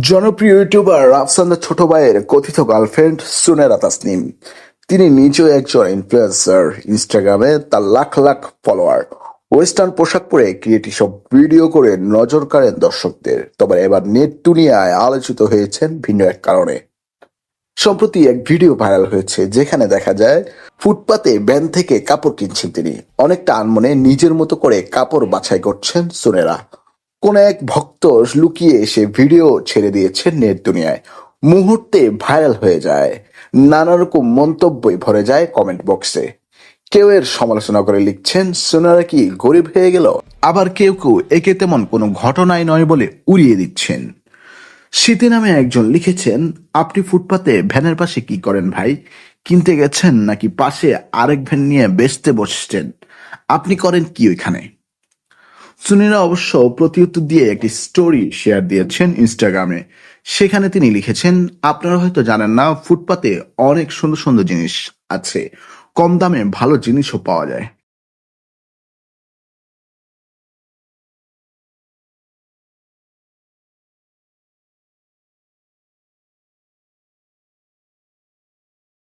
জনপ্রিয় ইউটিউবার রাফসানের ছোট ভাইয়ের কথিত গার্লফ্রেন্ড সুনেরা তাসনিম। তিনি নিজেও একজন ইনফ্লুয়েন্সার ইনস্টাগ্রামে তার লাখ লাখ ফলোয়ার ওয়েস্টার্ন পোশাক পরে ক্রিয়েটিভ সব ভিডিও করে নজর কাড়েন দর্শকদের। তবে এবার নেট দুনিয়ায় আলোচিত হয়েছেন ভিন্ন এক কারণে। সম্প্রতি এক ভিডিও ভাইরাল হয়েছে, যেখানে দেখা যায় ফুটপাতে ব্যান থেকে কাপড় কিনছেন তিনি। অনেকটা আনমনে নিজের মতো করে কাপড় বাছাই করছেন সুনেরা। কোন এক ভক্ত লুকিয়ে এসে ভিডিও ছেড়ে দিয়েছেন নেট দুনিয়ায়। মুহূর্তে ভাইরাল হয়ে যায়। নানা রকম মন্তব্যই ভরে যায় কমেন্ট বক্সে কেউ এর সমালোচনা করে লিখছেন, সোনারা কি গরিব হয়ে গেল? আবার কেউ কেউ একে তেমন কোনো ঘটনাই নয় বলে উড়িয়ে দিচ্ছেন। শীতে নামে একজন লিখেছেন, আপনি ফুটপাতে ভ্যানের পাশে কি করেন ভাই? কিনতে গেছেন নাকি পাশে আরেক ভ্যান নিয়ে বেচতে বসছেন? আপনি করেন কি ওইখানে? সুনীরা অবশ্য প্রতিউত্তর দিয়ে একটি স্টোরি শেয়ার দিয়েছেন ইনস্টাগ্রামে সেখানে তিনি লিখেছেন, আপনারা হয়তো জানেন না, ফুটপাতে অনেক সুন্দর সুন্দর জিনিস আছে। কম দামে ভালো জিনিসও পাওয়া যায়।